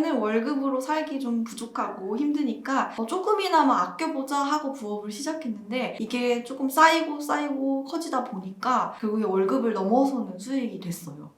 전에는 월급으로 살기 좀 부족하고 힘드니까 어, 조금이나마 아껴보자 하고 부업을 시작했는데 이게 조금 쌓이고 쌓이고 커지다 보니까 결국에 월급을 넘어서는 수익이 됐어요.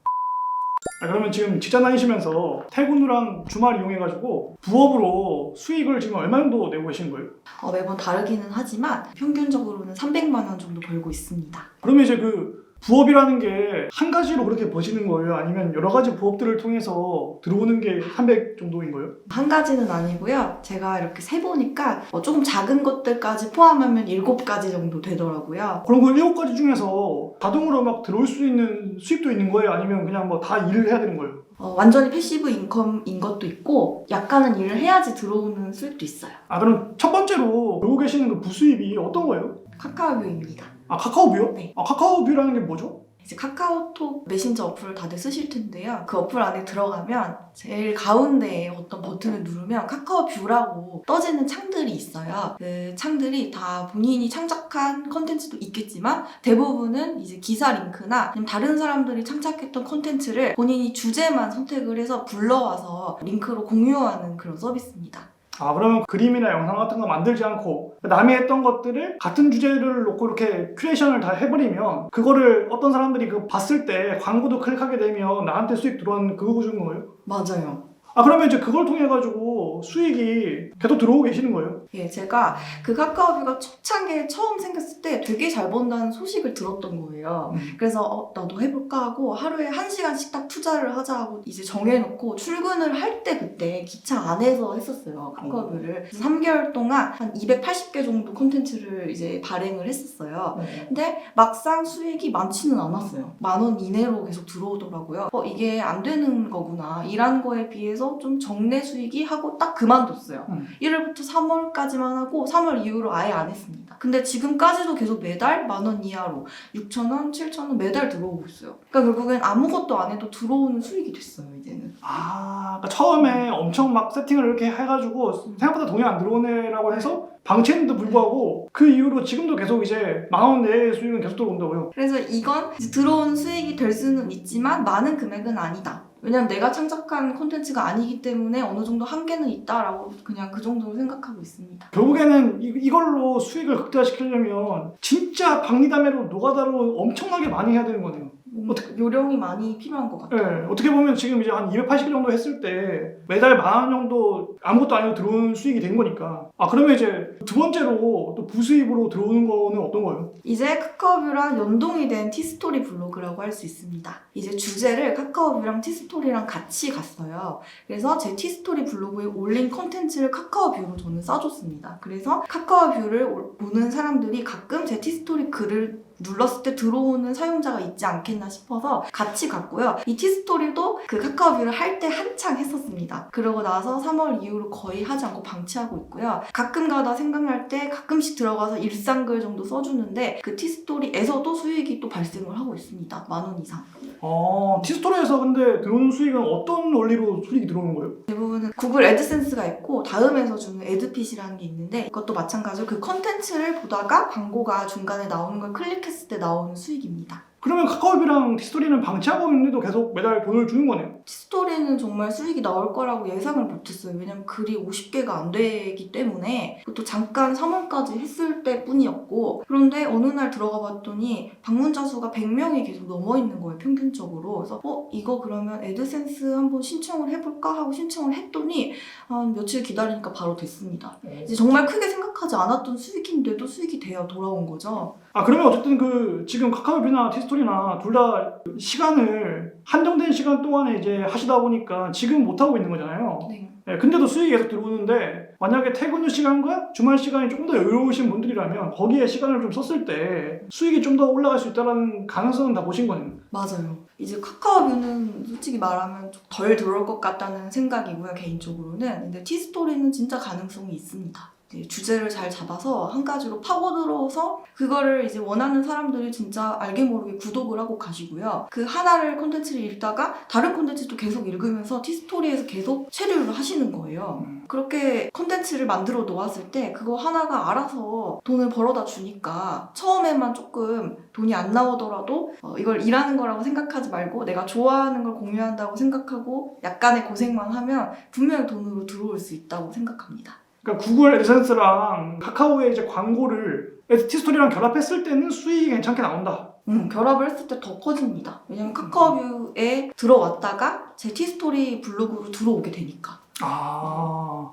아, 그러면 지금 직장 다니시면서 퇴근 후랑 주말 이용해가지고 부업으로 수익을 지금 얼마 정도 내고 계시는 거예요? 어, 매번 다르기는 하지만 평균적으로는 300만 원 정도 벌고 있습니다. 그러면 이제 그 부업이라는 게 한 가지로 그렇게 버시는 거예요? 아니면 여러 가지 부업들을 통해서 들어오는 게 300 정도인 거예요? 한 가지는 아니고요. 제가 이렇게 세보니까 어, 조금 작은 것들까지 포함하면 7가지 정도 되더라고요. 그럼 그 일곱 가지 중에서 자동으로 막 들어올 수 있는 수익도 있는 거예요? 아니면 그냥 뭐 다 일을 해야 되는 거예요? 어, 완전히 패시브 인컴인 것도 있고 약간은 일을 해야지 들어오는 수익도 있어요. 아 그럼 첫 번째로 들고 계시는 그 부수입이 어떤 거예요? 카카오뷰입니다. 아 카카오뷰요? 네. 아 카카오뷰라는 게 뭐죠? 이제 카카오톡 메신저 어플을 다들 쓰실 텐데요. 그 어플 안에 들어가면 제일 가운데에 어떤 버튼을 누르면 카카오뷰라고 떠지는 창들이 있어요. 그 창들이 다 본인이 창작한 컨텐츠도 있겠지만 대부분은 이제 기사 링크나 다른 사람들이 창작했던 컨텐츠를 본인이 주제만 선택을 해서 불러와서 링크로 공유하는 그런 서비스입니다. 아 그러면 그림이나 영상 같은 거 만들지 않고 남이 했던 것들을 같은 주제를 놓고 이렇게 큐레이션을 다 해버리면 그거를 어떤 사람들이 그 봤을 때 광고도 클릭하게 되면 나한테 수익 들어오는 그거 주는 거예요? 맞아요. 아 그러면 이제 그걸 통해 가지고 수익이 계속 들어오고 계시는 거예요? 예, 제가 그 카카오뷰가 초창기에 처음 생겼을 때 되게 잘 번다는 소식을 들었던 거예요. 음. 그래서 어, 나도 해볼까 하고 하루에 한 시간씩 딱 투자를 하자 하고 이제 정해놓고 출근을 할 때 그때 기차 안에서 했었어요. 카카오뷰를. 그래서 3개월 동안 한 280개 정도 콘텐츠를 이제 발행을 했었어요. 근데 막상 수익이 많지는 않았어요. 만 원 이내로 계속 들어오더라고요. 어, 이게 안 되는 거구나. 일한 거에 비해서 좀 정내 수익이 하고 딱 그만뒀어요. 음. 1월부터 3월까지만 하고 3월 이후로 아예 안 했습니다. 근데 지금까지도 계속 매달 만 원 이하로 6천 원, 7천 원 매달 들어오고 있어요. 그러니까 결국엔 아무것도 안 해도 들어오는 수익이 됐어요, 이제는. 아 그러니까 처음에 엄청 막 세팅을 이렇게 해가지고 생각보다 돈이 안 들어오네라고 해서 방치했는데도 불구하고 그 이후로 지금도 계속 이제 만원 내의 수익은 계속 들어온다고요? 그래서 이건 들어오는 수익이 될 수는 있지만 많은 금액은 아니다. 왜냐면 내가 창작한 콘텐츠가 아니기 때문에 어느 정도 한계는 있다라고 그냥 그 정도로 생각하고 있습니다. 결국에는 이, 이걸로 수익을 극대화시키려면 진짜 박리담회로 노가다로 엄청나게 많이 해야 되는 거네요. 음, 요령이 많이 필요한 것 네, 같아요. 어떻게 보면 지금 이제 한 280일 정도 했을 때 매달 만 원 정도 아무것도 아니고 들어오는 수익이 된 거니까. 아 그러면 이제 두 번째로 또 부수입으로 들어오는 거는 어떤 거예요? 이제 카카오뷰랑 연동이 된 티스토리 블로그라고 할 수 있습니다. 이제 주제를 카카오뷰랑 티스토리랑 같이 갔어요. 그래서 제 티스토리 블로그에 올린 컨텐츠를 카카오뷰로 저는 써줬습니다. 그래서 카카오뷰를 올- 보는 사람들이 가끔 제 티스토리 글을 눌렀을 때 들어오는 사용자가 있지 않겠나 싶어서 같이 갔고요. 이 티스토리도 그 카카오뷰를 할 때 한창 했었습니다. 그러고 나서 3월 이후로 거의 하지 않고 방치하고 있고요. 가끔 가다 생각날 때 가끔씩 들어가서 일상글 정도 써주는데 그 티스토리에서도 수익이 또 발생을 하고 있습니다. 만 원 이상. 어 티스토리에서 근데 들어오는 수익은 어떤 원리로 수익이 들어오는 거예요? 대부분은 구글 애드센스가 있고 다음에서 주는 애드핏이라는 게 있는데 이것도 마찬가지로 그 컨텐츠를 보다가 광고가 중간에 나오는 걸 클릭 했을 때 나오는 수익입니다. 그러면 카카오비랑 티스토리는 방치하고 있는데도 계속 매달 돈을 주는 거네요. 스토리는 정말 수익이 나올 거라고 예상을 못했어요. 왜냐면 글이 50개가 안 되기 때문에 그것도 잠깐 3월까지 했을 때 뿐이었고 그런데 어느 날 들어가 봤더니 방문자 수가 100명이 계속 넘어 있는 거예요. 평균적으로. 그래서 어 이거 그러면 애드센스 한번 신청을 해볼까 하고 신청을 했더니 한 며칠 기다리니까 바로 됐습니다. 이제 정말 크게 생각하지 않았던 수익인데도 수익이 되어 돌아온 거죠. 아 그러면 어쨌든 그 지금 카카오비나 티스토리나 둘 다 시간을 한정된 시간 동안에 이제 하시다 보니까 지금 못 하고 있는 거잖아요. 네. 네, 근데도 수익이 계속 들어오는데 만약에 퇴근 후 시간과 주말 시간이 조금 더 여유로우신 분들이라면 거기에 시간을 좀 썼을 때 수익이 좀 더 올라갈 수 있다는 가능성은 다 보신 거네요. 맞아요. 이제 카카오뷰는 솔직히 말하면 좀 덜 들어올 것 같다는 생각이고요, 개인적으로는. 근데 티스토리는 진짜 가능성이 있습니다. 주제를 잘 잡아서 한 가지로 파고들어서 그거를 이제 원하는 사람들이 진짜 알게 모르게 구독을 하고 가시고요. 그 하나를 콘텐츠를 읽다가 다른 콘텐츠도 계속 읽으면서 티스토리에서 계속 체류를 하시는 거예요. 음. 그렇게 콘텐츠를 만들어 놓았을 때 그거 하나가 알아서 돈을 벌어다 주니까 처음에만 조금 돈이 안 나오더라도 어, 이걸 일하는 거라고 생각하지 말고 내가 좋아하는 걸 공유한다고 생각하고 약간의 고생만 하면 분명히 돈으로 들어올 수 있다고 생각합니다. 그러니까 구글 애드센스랑 카카오의 이제 광고를 티스토리랑 결합했을 때는 수익이 괜찮게 나온다. 음, 결합을 했을 때 더 커집니다. 왜냐면 카카오뷰에 들어왔다가 제 티스토리 블로그로 들어오게 되니까. 아.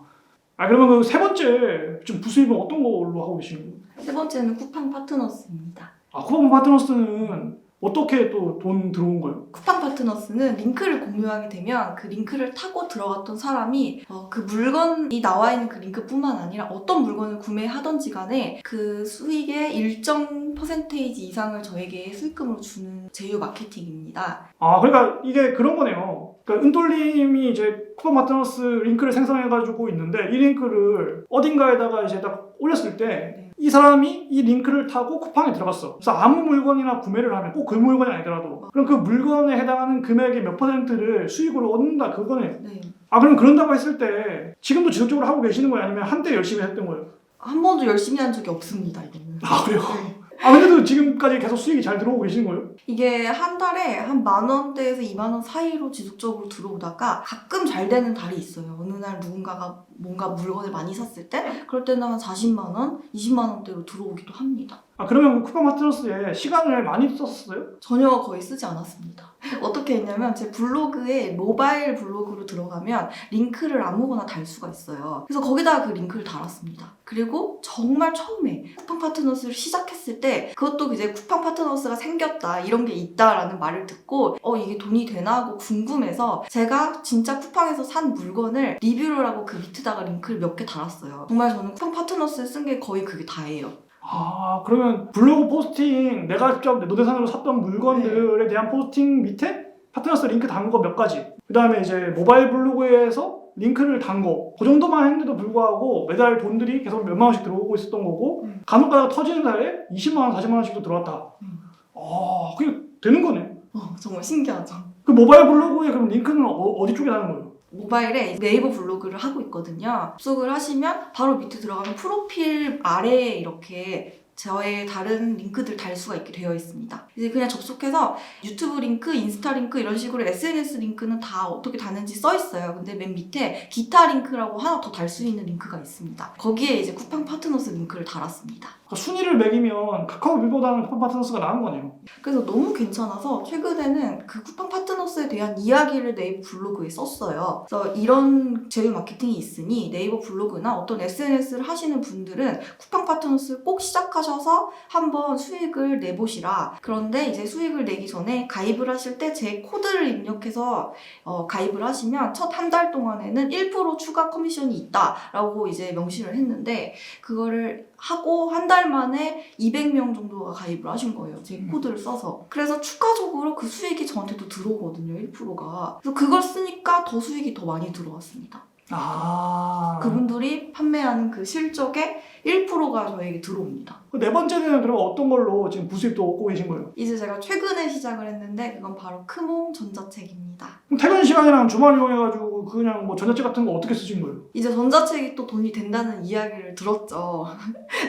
아 그러면 그 세 번째 지금 부수입은 어떤 걸로 하고 계시는 거예요? 세 번째는 쿠팡 파트너스입니다. 아 쿠팡 파트너스는 어떻게 또 돈 들어온 거예요? 쿠팡 파트너스는 링크를 공유하게 되면 그 링크를 타고 들어갔던 사람이 어, 그 물건이 나와 있는 그 링크뿐만 아니라 어떤 물건을 구매하던지 간에 그 수익의 일정 퍼센테이지 이상을 저에게 수익금으로 주는 제휴 마케팅입니다. 아 그러니까 이게 그런 거네요. 그러니까 은돌님이 이제 쿠팡 파트너스 링크를 생성해가지고 있는데 이 링크를 어딘가에다가 이제 딱 올렸을 때 이 사람이 이 링크를 타고 쿠팡에 들어갔어. 그래서 아무 물건이나 구매를 하면 꼭 그 물건이 아니더라도 그럼 그 물건에 해당하는 금액의 몇 퍼센트를 수익으로 얻는다 그거네요. 네. 아 그럼 그런다고 했을 때 지금도 지속적으로 하고 계시는 거예요? 아니면 한때 열심히 했던 거예요? 한 번도 열심히 한 적이 없습니다, 이거는. 아 그래요? 네. 아 근데도 지금까지 계속 수익이 잘 들어오고 계시는 거예요? 이게 한 달에 한 만 원대에서 2만 원 사이로 지속적으로 들어오다가 가끔 잘 되는 달이 있어요. 어느 날 누군가가 뭔가 물건을 많이 샀을 때 그럴 때는 한 40만 원, 20만 원대로 들어오기도 합니다. 아 그러면 그 쿠팡 파트너스에 시간을 많이 썼어요? 전혀 거의 쓰지 않았습니다. 어떻게 했냐면 제 블로그에 모바일 블로그로 들어가면 링크를 아무거나 달 수가 있어요. 그래서 거기다가 그 링크를 달았습니다. 그리고 정말 처음에 쿠팡 파트너스를 시작했을 때 그것도 이제 쿠팡 파트너스가 생겼다 이런 게 있다라는 말을 듣고 어 이게 돈이 되나 하고 궁금해서 제가 진짜 쿠팡에서 산 물건을 리뷰를 하고 그 밑에다가 링크를 몇 개 달았어요. 정말 저는 쿠팡 파트너스를 쓴게 거의 그게 다예요. 아 그러면 블로그 포스팅 내가 직접 내 노대산으로 샀던 물건들에 대한 포스팅 밑에 파트너스 링크 단거몇 가지 그 다음에 이제 모바일 블로그에서 링크를 단거그 정도만 했는데도 불구하고 매달 돈들이 계속 몇만 원씩 들어오고 있었던 거고 음. 간혹 가다가 터지는 달에 20만 원 40만 원씩도 들어왔다 음. 아 그게 되는 거네 어, 정말 신기하죠. 그 모바일 블로그에 그럼 링크는 어, 디 쪽에 다는 거예요? 모바일에 네이버 블로그를 하고 있거든요. 접속을 하시면 바로 밑에 들어가면 프로필 아래에 이렇게 저의 다른 링크들 달 수가 있게 되어 있습니다. 이제 그냥 접속해서 유튜브 링크, 인스타 링크 이런 식으로 SNS 링크는 다 어떻게 다는지 써 있어요. 근데 맨 밑에 기타 링크라고 하나 더 달 수 있는 링크가 있습니다. 거기에 이제 쿠팡 파트너스 링크를 달았습니다. 그러니까 순위를 매기면 카카오 빌보다는 쿠팡 파트너스가 나은 거네요 그래서 너무 괜찮아서 최근에는 그 쿠팡 파트너스에 대한 이야기를 네이버 블로그에 썼어요. 그래서 이런 제휴 마케팅이 있으니 네이버 블로그나 어떤 SNS를 하시는 분들은 쿠팡 파트너스를 꼭 시작하셔서 한번 수익을 내보시라. 그런데 이제 수익을 내기 전에 가입을 하실 때 제 코드를 입력해서 어, 가입을 하시면 첫 한 달 동안에는 1% 추가 커미션이 있다라고 이제 명시를 했는데 그거를 하고 한 달 만에 200명 정도가 가입을 하신 거예요. 제 음. 코드를 써서. 그래서 추가적으로 그 수익이 저한테도 들어오거든요. 1%가. 그래서 그걸 쓰니까 더 수익이 더 많이 들어왔습니다. 아 그분들이 판매하는 그 실적의 1%가 저에게 들어옵니다. 그네 번째는 그럼 어떤 걸로 지금 부수입도 얻고 계신 거예요? 이제 제가 최근에 시작을 했는데 그건 바로 크몽 전자책입니다. 그럼 퇴근 시간이랑 주말 이용해가지고 그냥 뭐 전자책 같은 거 어떻게 쓰신 거예요? 이제 전자책이 또 돈이 된다는 이야기를 들었죠.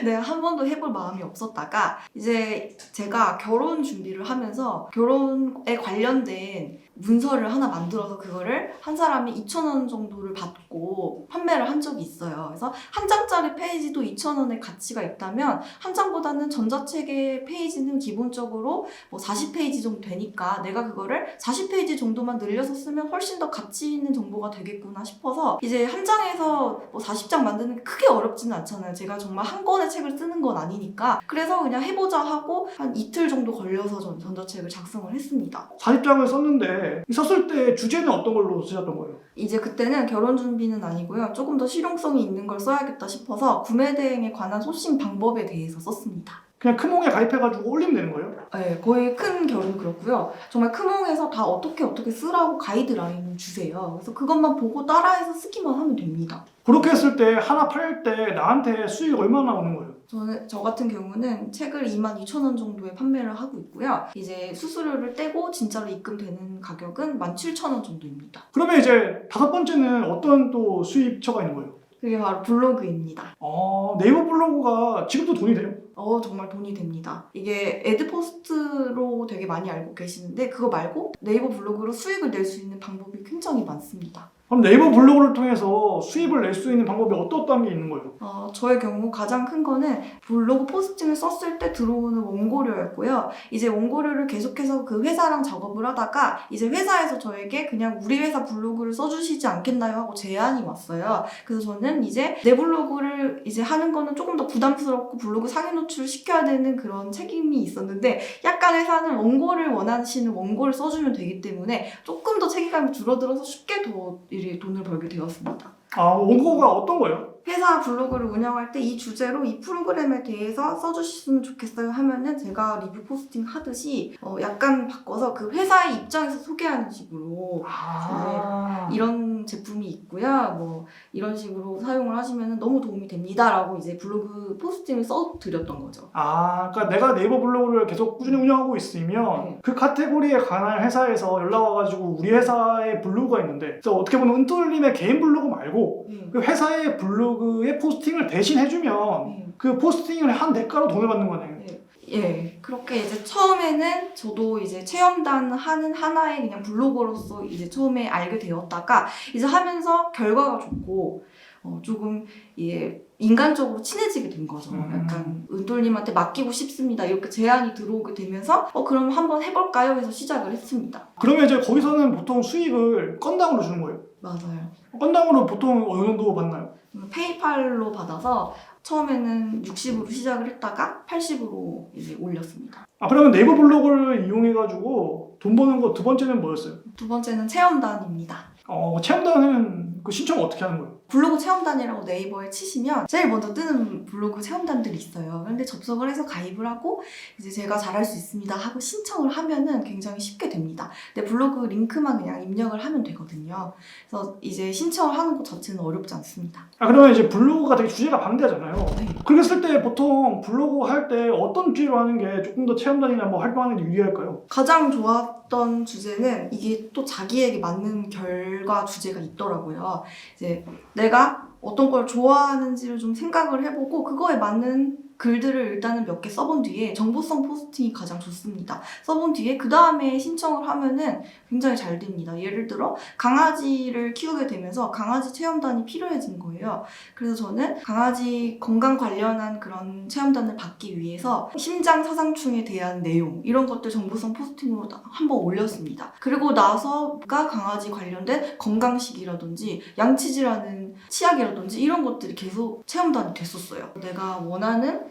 내가 한 번도 해볼 마음이 없었다가 이제 제가 결혼 준비를 하면서 결혼에 관련된 문서를 하나 만들어서 그거를 한 사람이 2,000원 정도를 받고 판매를 한 적이 있어요. 그래서 한 장짜리 페이지도 2,000원의 가치가 있다면 한 장보다는 전자책의 페이지는 기본적으로 뭐 40페이지 정도 되니까 내가 그거를 40페이지 정도만 늘려서 쓰면 훨씬 더 가치 있는 정보가 되겠구나 싶어서 이제 한 장에서 뭐 40장 만드는 게 크게 어렵지는 않잖아요. 제가 정말 한 권의 책을 쓰는 건 아니니까. 그래서 그냥 해보자 하고 한 이틀 정도 걸려서 전 전자책을 작성을 했습니다. 40장을 썼는데 이 썼을 때 주제는 어떤 걸로 쓰셨던 거예요? 이제 그때는 결혼 준비는 아니고요. 조금 더 실용성이 있는 걸 써야겠다 싶어서 구매 대행에 관한 소싱 방법에 대해서 썼습니다. 그냥 크몽에 가입해가지고 올리면 되는 거예요? 네, 거의 큰 결은 그렇고요. 정말 크몽에서 다 어떻게 어떻게 쓰라고 가이드라인을 주세요. 그래서 그것만 보고 따라해서 쓰기만 하면 됩니다. 그렇게 했을 때 하나 팔 때 나한테 수익 얼마나 나오는 거예요? 저는 저 같은 경우는 책을 22,000원 정도에 판매를 하고 있고요. 이제 수수료를 떼고 진짜로 입금되는 가격은 17,000원 정도입니다. 그러면 이제 다섯 번째는 어떤 또 수입처가 있는 거예요? 그게 바로 블로그입니다. 아, 네이버 블로그가 지금도 돈이 돼요? 어 정말 돈이 됩니다. 이게 애드포스트로 되게 많이 알고 계시는데 그거 말고 네이버 블로그로 수익을 낼 수 있는 방법이 굉장히 많습니다. 그럼 네이버 블로그를 통해서 수입을 낼 수 있는 방법이 어떠어떤 게 있는 거예요? 어, 저의 경우 가장 큰 거는 블로그 포스팅을 썼을 때 들어오는 원고료였고요. 이제 원고료를 계속해서 그 회사랑 작업을 하다가 이제 회사에서 저에게 그냥 우리 회사 블로그를 써주시지 않겠나요? 하고 제안이 왔어요. 그래서 저는 이제 내 블로그를 이제 하는 거는 조금 더 부담스럽고 블로그 상위 노출을 시켜야 되는 그런 책임이 있었는데 약간 회사는 원고를 원하시는 원고를 써주면 되기 때문에 조금 더 책임감이 줄어들어서 쉽게 더이 돈을 벌게 되었습니다. 아, 원고가 어떤 거예요? 회사 블로그를 운영할 때 이 주제로 이 프로그램에 대해서 써주셨으면 좋겠어요 하면은 제가 리뷰 포스팅 하듯이 어 약간 바꿔서 그 회사의 입장에서 소개하는 식으로 아, 이런 제품이 있고요 뭐 이런 식으로 사용을 하시면 너무 도움이 됩니다라고 이제 블로그 포스팅을 써 드렸던 거죠. 아, 그러니까 내가 네이버 블로그를 계속 꾸준히 운영하고 있으면 네. 그 카테고리에 관한 회사에서 연락 와가지고 우리 회사의 블로그가 있는데 어떻게 보면 은돌님의 개인 블로그 말고 네. 그 회사의 블로그에 포스팅을 대신 해주면 네. 그 포스팅을 한 대가로 돈을 받는 거네요. 예, 그렇게 이제 처음에는 저도 이제 체험단 하는 하나의 그냥 블로거로서 이제 처음에 알게 되었다가 이제 하면서 결과가 좋고 어, 조금 예, 인간적으로 친해지게 된 거죠. 음. 약간 은돌님한테 맡기고 싶습니다. 이렇게 제안이 들어오게 되면서 어 그럼 한번 해볼까요? 해서 시작을 했습니다. 그러면 이제 거기서는 보통 수익을 건당으로 주는 거예요. 맞아요. 건당으로 보통 어느 정도 받나요? 음, 페이팔로 받아서 처음에는 60으로 시작을 했다가 80으로 이제 올렸습니다. 아 그러면 네이버 블로그를 이용해가지고 돈 버는 거 두 번째는 뭐였어요? 두 번째는 체험단입니다. 어 체험단은 그 신청 어떻게 하는 거예요? 블로그 체험단이라고 네이버에 치시면 제일 먼저 뜨는 블로그 체험단들이 있어요. 그런데 접속을 해서 가입을 하고 이제 제가 잘할 수 있습니다 하고 신청을 하면은 굉장히 쉽게 됩니다. 근데 블로그 링크만 그냥 입력을 하면 되거든요. 그래서 이제 신청을 하는 것 자체는 어렵지 않습니다. 아 그러면 이제 블로그가 되게 주제가 방대하잖아요. 네. 그렇게 했을 때 보통 블로그 할 때 어떤 주제로 하는 게 조금 더 체험단이나 뭐 활동하는 데 유리할까요? 가장 좋았던 주제는 이게 또 자기에게 맞는 결과 주제가 있더라고요. 이제 내가 어떤 걸 좋아하는지를 좀 생각을 해보고 그거에 맞는 글들을 일단은 몇 개 써본 뒤에 정보성 포스팅이 가장 좋습니다. 써본 뒤에 그 다음에 신청을 하면은 굉장히 잘 됩니다. 예를 들어 강아지를 키우게 되면서 강아지 체험단이 필요해진 거예요. 그래서 저는 강아지 건강 관련한 그런 체험단을 받기 위해서 심장 사상충에 대한 내용 이런 것들 정보성 포스팅으로 다- 한번 올렸습니다. 그리고 나서가 강아지 관련된 건강식이라든지 양치질하는 치약이라든지 이런 것들이 계속 체험단이 됐었어요. 내가 원하는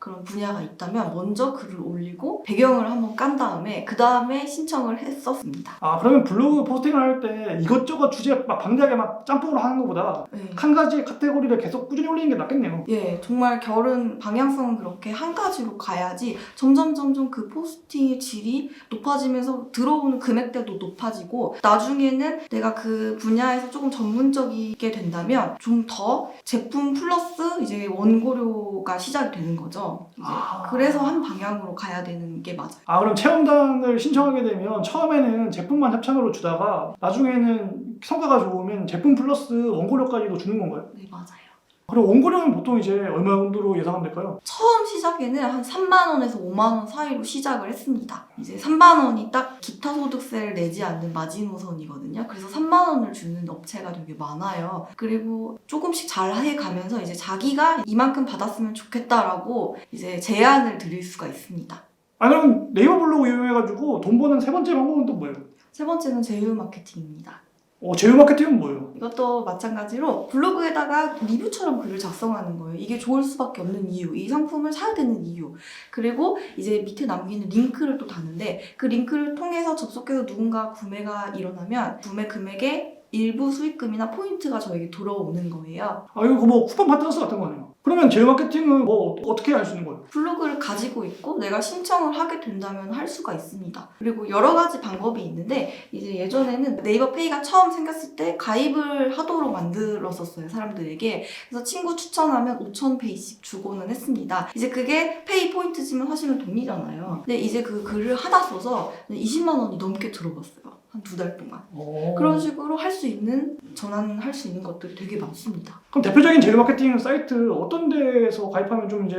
그런 분야가 있다면 먼저 글을 올리고 배경을 한번 깐 다음에 그 다음에 신청을 했었습니다. 아 그러면 블로그 포스팅을 할 때 이것저것 주제 막 방대하게 막 짬뽕으로 하는 것보다 네. 한 가지 카테고리를 계속 꾸준히 올리는 게 낫겠네요. 예, 정말 결은 방향성은 그렇게 한 가지로 가야지 점점 점점 그 포스팅의 질이 높아지면서 들어오는 금액대도 높아지고 나중에는 내가 그 분야에서 조금 전문적이게 된다면 좀 더 제품 플러스 이제 원고료가 시작이 되는 거죠. 이제 아. 그래서 한 방향으로 가야 되는 게 맞아요. 아 그럼 체험단을 신청하게 되면 처음에는 제품만 협찬으로 주다가 나중에는 성과가 좋으면 제품 플러스 원고료까지도 주는 건가요? 네, 맞아요. 그럼 원고료는 보통 이제 얼마 정도로 예상하면 될까요? 처음 시작에는 한 3만 원에서 5만 원 사이로 시작을 했습니다. 이제 3만 원이 딱 기타 소득세를 내지 않는 마지노선이거든요. 그래서 3만 원을 주는 업체가 되게 많아요. 그리고 조금씩 잘 해가면서 이제 자기가 이만큼 받았으면 좋겠다라고 이제 제안을 드릴 수가 있습니다. 아 그럼 네이버 블로그 이용해가지고 돈 버는 세 번째 방법은 또 뭐예요? 세 번째는 제휴 마케팅입니다. 어 제휴 마케팅은 뭐예요? 이것도 마찬가지로 블로그에다가 리뷰처럼 글을 작성하는 거예요. 이게 좋을 수밖에 없는 이유, 이 상품을 사야 되는 이유. 그리고 이제 밑에 남기는 링크를 또 다는데 그 링크를 통해서 접속해서 누군가 구매가 일어나면 구매 금액의 일부 수익금이나 포인트가 저에게 돌아오는 거예요. 아 이거 뭐 쿠폰 파트너스 같은 거네요. 그러면 제휴 마케팅은 뭐 어떻게 할 수 있는 거예요? 블로그를 가지고 있고 내가 신청을 하게 된다면 할 수가 있습니다. 그리고 여러 가지 방법이 있는데 이제 예전에는 네이버 페이가 처음 생겼을 때 가입을 하도록 만들었었어요 사람들에게. 그래서 친구 추천하면 5천 페이씩 주고는 했습니다. 이제 그게 페이 포인트지만 사실은 돈이잖아요. 근데 이제 그 글을 하다 써서 20만 원이 넘게 들어갔어요. 한 두 달 동안. 어. 그런 식으로 할 수 있는 전환할 수 있는 것들이 되게 많습니다. 그럼 대표적인 제휴 마케팅 사이트 어떤 데서 가입하면 좀 이제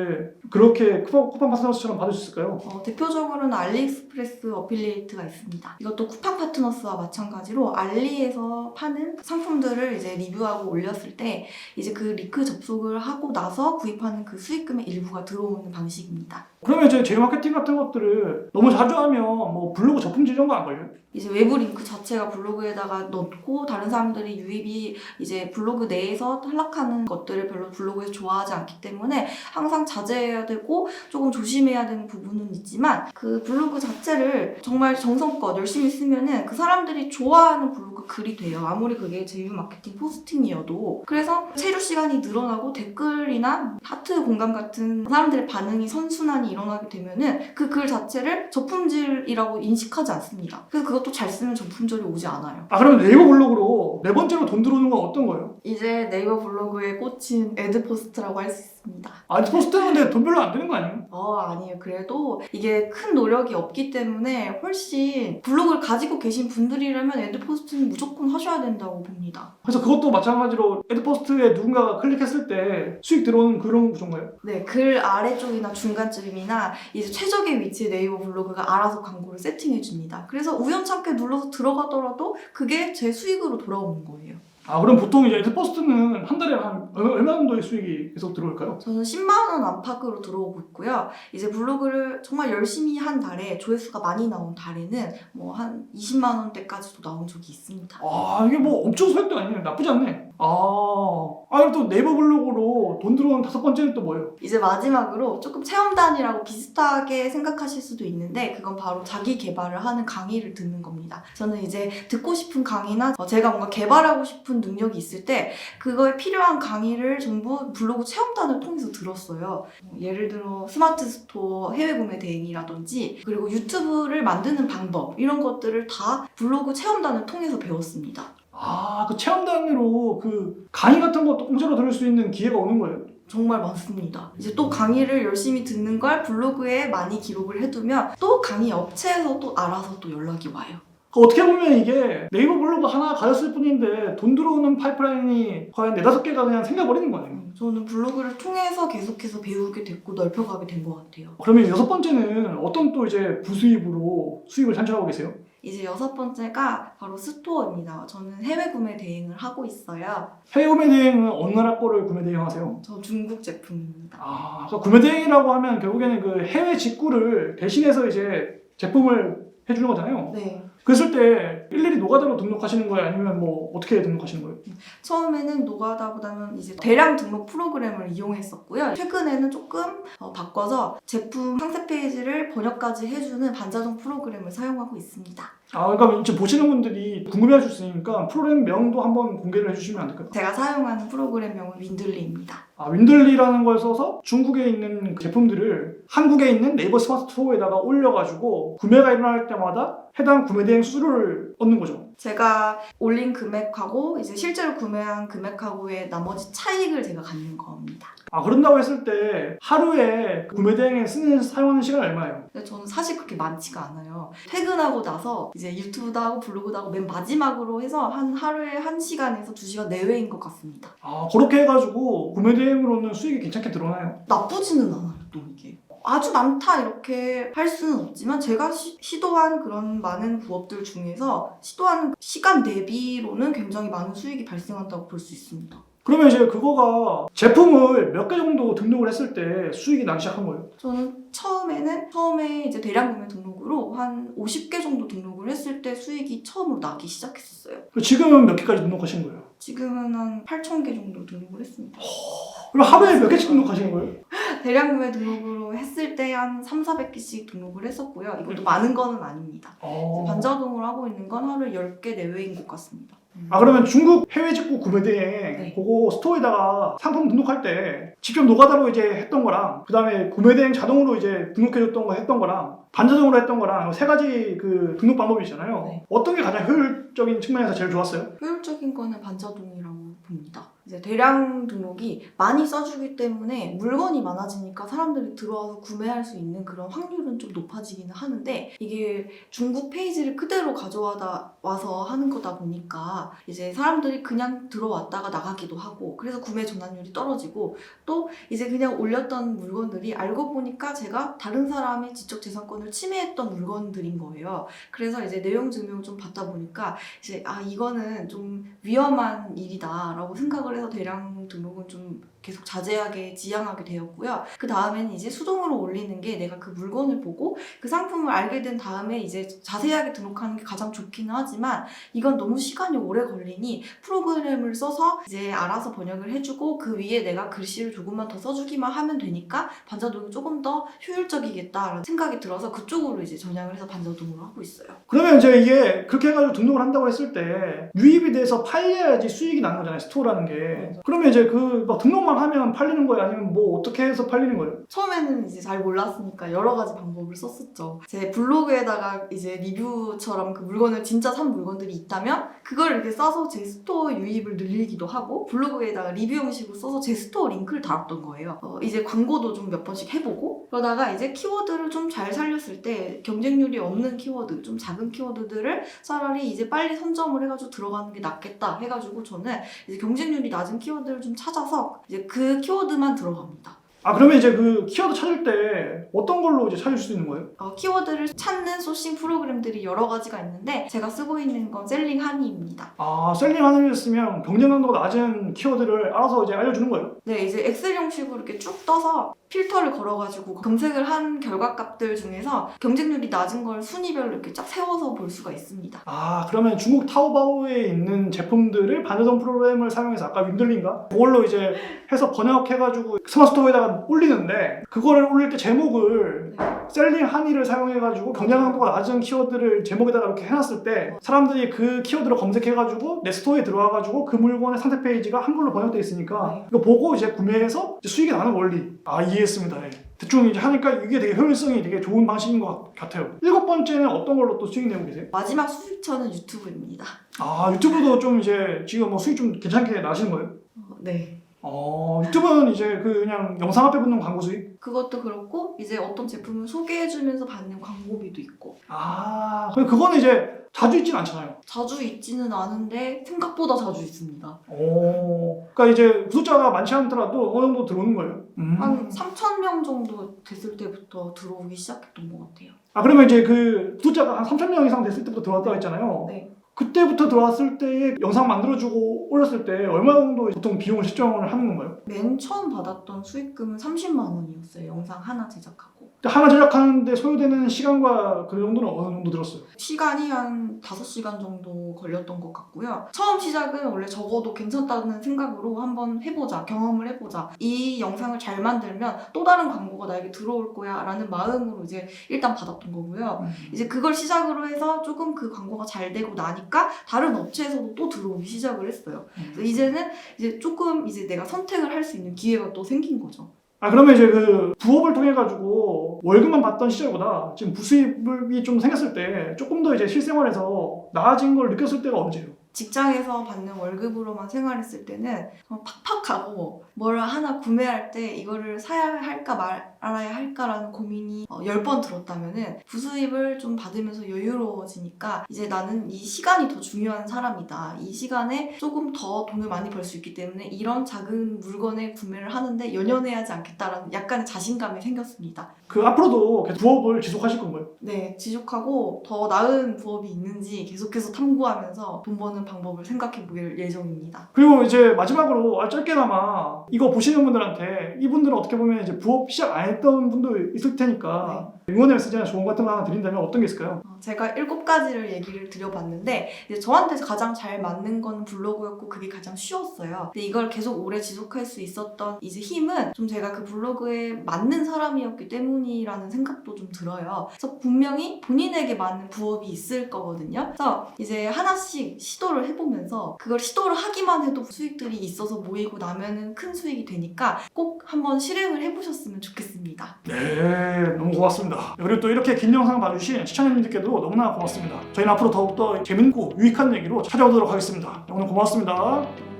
그렇게 쿠폰, 쿠폰 파트너스처럼 받을 수 있을까요? 어, 대표적으로는 알리익스프레스 어필리에이트가 있습니다. 이것도 쿠팡 파트너스와 마찬가지로 알리에서 파는 상품들을 이제 리뷰하고 올렸을 때 이제 그 링크 접속을 하고 나서 구입하는 그 수익금의 일부가 들어오는 방식입니다. 그러면 이제 제휴 마케팅 같은 것들을 너무 자주 하면 뭐 블로그 이런 거안 걸려요? 이제 외부 링크 자체가 블로그에다가 넣고 다른 사람들이 유입이 이제 블로그 내에서 탈락하는 것들을 별로 블로그에서 좋아하지 않기 때문에 항상 자제해야 되고 조금 조심해야 되는 부분은 있지만 그 블로그 자체를 정말 정성껏 열심히 쓰면은 그 사람들이 좋아하는 블로그 글이 돼요. 아무리 그게 제휴 마케팅 포스팅이어도. 그래서 체류 시간이 늘어나고 댓글이나 하트 공감 같은 사람들의 반응이 선순환이 일어나게 되면은 그 글 자체를 저품질이라고 인식하지 않습니다. 그래서 그것도 잘 쓰면 저품질이 오지 않아요. 아 그러면 네이버 블로그로 네 번째로 돈 들어오는 건 어떤 거예요? 이제 네이버 블로그에 꽂힌 애드포스트라고 할 수 있 습니다. 아 포스트 하는데 돈 별로 안 되는 거 아니에요? 어, 아니에요. 그래도 이게 큰 노력이 없기 때문에 훨씬 블로그를 가지고 계신 분들이라면 애드포스트는 무조건 하셔야 된다고 봅니다. 그래서 그것도 마찬가지로 애드포스트에 누군가가 클릭했을 때 수익 들어오는 그런 구조인가요? 네, 글 아래쪽이나 중간쯤이나 이제 최적의 위치에 네이버 블로그가 알아서 광고를 세팅해 줍니다. 그래서 우연찮게 눌러서 들어가더라도 그게 제 수익으로 돌아오는 거예요. 아 그럼 보통 이제 애드포스트는 한 달에 한 얼마 정도의 수익이 계속 들어올까요? 저는 10만 원 안팎으로 들어오고 있고요. 이제 블로그를 정말 열심히 한 달에 조회수가 많이 나온 달에는 뭐 한 20만 원대까지도 나온 적이 있습니다. 아 이게 뭐 엄청 수익도 아니네요. 나쁘지 않네. 아, 아니 또 네이버 블로그로 돈 들어오는 다섯 번째는 또 뭐예요? 이제 마지막으로 조금 체험단이라고 비슷하게 생각하실 수도 있는데 그건 바로 자기 개발을 하는 강의를 듣는 겁니다. 저는 이제 듣고 싶은 강의나 어, 제가 뭔가 개발하고 싶은 능력이 있을 때 그거에 필요한 강의를 전부 블로그 체험단을 통해서 들었어요. 뭐 예를 들어 스마트 스토어 해외 구매 대행이라든지 그리고 유튜브를 만드는 방법 이런 것들을 다 블로그 체험단을 통해서 배웠습니다. 아, 그 체험단으로 그 강의 같은 것도 공짜로 들을 수 있는 기회가 오는 거예요. 정말 많습니다. 이제 또 강의를 열심히 듣는 걸 블로그에 많이 기록을 해두면 또 강의 업체에서 또 알아서 또 연락이 와요. 그 어떻게 보면 이게 네이버 블로그 하나 가졌을 뿐인데 돈 들어오는 파이프라인이 한 네다섯 개가 그냥 생겨버리는 거네요. 음, 저는 블로그를 통해서 계속해서 배우게 됐고 넓혀가게 된 것 같아요. 그러면 여섯 번째는 어떤 또 이제 부수입으로 수익을 창출하고 계세요? 이제 여섯 번째가 바로 스토어입니다. 저는 해외 구매 대행을 하고 있어요. 해외 구매 대행은 어느 나라 거를 구매 대행하세요? 저 중국 제품입니다. 아, 그 구매 대행이라고 하면 결국에는 그 해외 직구를 대신해서 이제 제품을 해주는 거잖아요. 네. 그랬을 때 일일이 노가다로 등록하시는 거예요? 아니면 뭐 어떻게 등록하시는 거예요? 처음에는 노가다보다는 이제 대량 등록 프로그램을 이용했었고요. 최근에는 조금 어, 바꿔서 제품 상세 페이지를 번역까지 해주는 반자동 프로그램을 사용하고 있습니다. 아, 그러니까 지금 보시는 분들이 궁금해하실 수 있으니까 프로그램 명도 한번 공개를 해주시면 안 될까요? 제가 사용하는 프로그램 명은 윈들리입니다. 아, 윈들리라는 걸 써서 중국에 있는 제품들을 한국에 있는 네이버 스마트 스토어에다가 올려가지고 구매가 일어날 때마다 해당 구매 대행 수수료를 얻는 거죠. 제가 올린 금액하고 이제 실제로 구매한 금액하고의 나머지 차익을 제가 갖는 겁니다. 아, 그런다고 했을 때 하루에 그 구매 대행에 쓰는 사용하는 시간이 얼마예요? 근데 저는 사실 그렇게 많지가 않아요. 퇴근하고 나서 이제 유튜브도 하고 블로그도 하고 맨 마지막으로 해서 한 하루에 한 시간에서 두 시간 내외인 것 같습니다. 아, 그렇게 해가지고 구매 대행으로는 수익이 괜찮게 들어나요? 나쁘지는 않아요, 또 이게. 아주 많다 이렇게 할 수는 없지만 제가 시, 시도한 그런 많은 부업들 중에서 시도한 시간 대비로는 굉장히 많은 수익이 발생한다고 볼 수 있습니다. 그러면 이제 그거가 제품을 몇 개 정도 등록을 했을 때 수익이 나기 시작한 거예요? 저는 처음에는 처음에 이제 대량 구매 등록으로 한 50개 정도 등록을 했을 때 수익이 처음으로 나기 시작했었어요. 지금은 몇 개까지 등록하신 거예요? 지금은 한 8,000개 정도 등록을 했습니다. 그럼 하루에 몇 개씩 등록하시는 거예요? 대량 구매 등록으로 했을 때 한 3, 400개씩 등록을 했었고요. 이것도 많은 거는 아닙니다. 어... 반자동으로 하고 있는 건 하루에 10개 내외인 것 같습니다. 아 그러면 중국 해외 직구 구매 대행 네. 그거 스토어에다가 상품 등록할 때 직접 노가다로 이제 했던 거랑 그 다음에 구매 대행 자동으로 이제 등록해줬던 거 했던 거랑 반자동으로 했던 거랑 세 가지 그 등록 방법이 있잖아요. 네. 어떤 게 가장 효율적인 측면에서 제일 좋았어요? 효율적인 거는 반자동이라고 봅니다. 이제 대량 등록이 많이 써주기 때문에 물건이 많아지니까 사람들이 들어와서 구매할 수 있는 그런 확률은 좀 높아지기는 하는데 이게 중국 페이지를 그대로 가져와다 와서 하는 거다 보니까 이제 사람들이 그냥 들어왔다가 나가기도 하고 그래서 구매 전환율이 떨어지고 또 이제 그냥 올렸던 물건들이 알고 보니까 제가 다른 사람의 지적 재산권을 침해했던 물건들인 거예요. 그래서 이제 내용 증명 좀 받다 보니까 이제 아 이거는 좀 위험한 일이다라고 생각을 해서 대량 등록은 좀 계속 자제하게 지양하게 되었고요. 그 다음에는 이제 수동으로 올리는 게 내가 그 물건을 보고 그 상품을 알게 된 다음에 이제 자세하게 등록하는 게 가장 좋기는 하지만 이건 너무 시간이 오래 걸리니 프로그램을 써서 이제 알아서 번역을 해주고 그 위에 내가 글씨를 조금만 더 써주기만 하면 되니까 반자동이 조금 더 효율적이겠다라는 생각이 들어서 그쪽으로 이제 전향을 해서 반자동으로 하고 있어요. 그러면 이제 이게 그렇게 해가지고 등록을 한다고 했을 때 유입이 돼서 팔려야지 수익이 나는 거잖아요 스토어라는 게 맞아. 그러면 이제 그 막 등록만 하면 팔리는 거예요 아니면 뭐 어떻게 해서 팔리는 거예요? 처음에는 이제 잘 몰랐으니까 여러 가지 방법을 썼었죠. 제 블로그에다가 이제 리뷰처럼 그 물건을 진짜 산 물건들이 있다면 그걸 이렇게 써서 제 스토어 유입을 늘리기도 하고 블로그에다가 리뷰 형식으로 써서 제 스토어 링크를 달았던 거예요. 어, 이제 광고도 좀 몇 번씩 해보고 그러다가 이제 키워드를 좀 잘 살렸을 때 경쟁률이 없는 키워드, 좀 작은 키워드들을 차라리 이제 빨리 선점을 해가지고 들어가는 게 낫겠다 해가지고 저는 이제 경쟁률이 낮은 키워드를 좀 찾아서 이제 그 키워드만 들어갑니다. 아 그러면 이제 그 키워드 찾을 때 어떤 걸로 이제 찾을 수 있는 거예요? 어, 키워드를 찾는 소싱 프로그램들이 여러 가지가 있는데 제가 쓰고 있는 건 셀링 하니입니다. 아 셀링 하늘을 쓰면 경쟁난도가 낮은 키워드를 알아서 이제 알려주는 거예요? 네, 이제 엑셀 형식으로 이렇게 쭉 떠서 필터를 걸어가지고 검색을 한 결과값들 중에서 경쟁률이 낮은 걸 순위별로 이렇게 쫙 세워서 볼 수가 있습니다. 아 그러면 중국 타오바오에 있는 제품들을 반자동 프로그램을 사용해서 아까 윈들린가? 그걸로 이제 해서 번역해가지고 스마트스토어에다가 올리는데 그거를 올릴 때 제목을 네. 셀링 한의를 사용해가지고 경쟁난도가 낮은 키워드를 제목에다가 이렇게 해놨을 때 사람들이 그 키워드를 검색해가지고 내 스토어에 들어와가지고 그 물건의 상세 페이지가 한글로 번역돼 있으니까 네. 이거 보고 이제 구매해서 이제 수익이 나는 원리 아이 해했습니다 예. 대충 이제 하니까 이게 되게 효율성이 되게 좋은 방식인 것 같아요 일곱 번째는 어떤 걸로 또 수익 내고 계세요? 마지막 수익처는 유튜브입니다. 아 유튜브도 좀 이제 지금 뭐 수익 좀 괜찮게 나시는 거예요? 어, 네. 어 유튜브는 이제 그 그냥 영상 앞에 붙는 광고 수익? 그것도 그렇고 이제 어떤 제품을 소개해주면서 받는 광고비도 있고 아 그거는 이제 자주 있진 않잖아요. 자주 있지는 않은데 생각보다 자주 있습니다. 오 그러니까 이제 구독자가 많지 않더라도 어느 정도 들어오는 거예요. 음. 한 3천 명 정도 됐을 때부터 들어오기 시작했던 것 같아요. 아 그러면 이제 그 구독자가 한 3천 명 이상 됐을 때부터 들어왔다고 했잖아요. 네. 그때부터 들어왔을 때 영상 만들어주고 올렸을 때 얼마 정도 보통 비용을 책정을 하는 건가요? 맨 처음 받았던 수익금은 30만 원이었어요. 영상 하나 제작하고. 하나 제작하는데 소요되는 시간과 그 정도는 어느 정도 들었어요? 시간이 한 5시간 정도 걸렸던 것 같고요. 처음 시작은 원래 적어도 괜찮다는 생각으로 한번 해보자, 경험을 해보자. 이 영상을 잘 만들면 또 다른 광고가 나에게 들어올 거야 라는 마음으로 이제 일단 받았던 거고요. 이제 그걸 시작으로 해서 조금 그 광고가 잘 되고 나니까 다른 업체에서도 또 들어오기 시작을 했어요. 그래서 이제는 이제 조금 이제 내가 선택을 할 수 있는 기회가 또 생긴 거죠. 아 그러면 이제 그 부업을 통해 가지고 월급만 받던 시절보다 지금 부수입이 좀 생겼을 때 조금 더 이제 실생활에서 나아진 걸 느꼈을 때가 언제예요? 직장에서 받는 월급으로만 생활했을 때는 좀 팍팍하고 뭘 하나 구매할 때 이거를 사야 할까 말 아야 할까라는 고민이 어, 10번 들었다면은 부수입을 좀 받으면서 여유로워지니까 이제 나는 이 시간이 더 중요한 사람이다. 이 시간에 조금 더 돈을 많이 벌 수 있기 때문에 이런 작은 물건의 구매를 하는데 연연해하지 않겠다라는 약간의 자신감이 생겼습니다. 그 앞으로도 계속 부업을 지속하실 건가요? 네, 지속하고 더 나은 부업이 있는지 계속해서 탐구하면서 돈 버는 방법을 생각해 볼 예정입니다. 그리고 이제 마지막으로 아, 짧게나마 이거 보시는 분들한테 이분들은 어떻게 보면 이제 부업 시작 안 했던 분도 있을 테니까 응원의 메시지나 조언 같은 거 하나 드린다면 어떤 게 있을까요? 어, 제가 일곱 가지를 얘기를 드려봤는데 이제 저한테 가장 잘 맞는 건 블로그였고 그게 가장 쉬웠어요. 근데 이걸 계속 오래 지속할 수 있었던 이제 힘은 좀 제가 그 블로그에 맞는 사람이었기 때문이라는 생각도 좀 들어요. 그래서 분명히 본인에게 맞는 부업이 있을 거거든요. 그래서 이제 하나씩 시도를 해보면서 그걸 시도를 하기만 해도 수익들이 있어서 모이고 나면은 큰 수익이 되니까 꼭 한번 실행을 해보셨으면 좋겠 습니다. 네, 너무 고맙습니다. 그리고 또 이렇게 긴 영상 봐주신 시청자님들께도 너무나 고맙습니다. 저희는 앞으로 더욱더 재밌고 유익한 얘기로 찾아오도록 하겠습니다. 오늘 고맙습니다.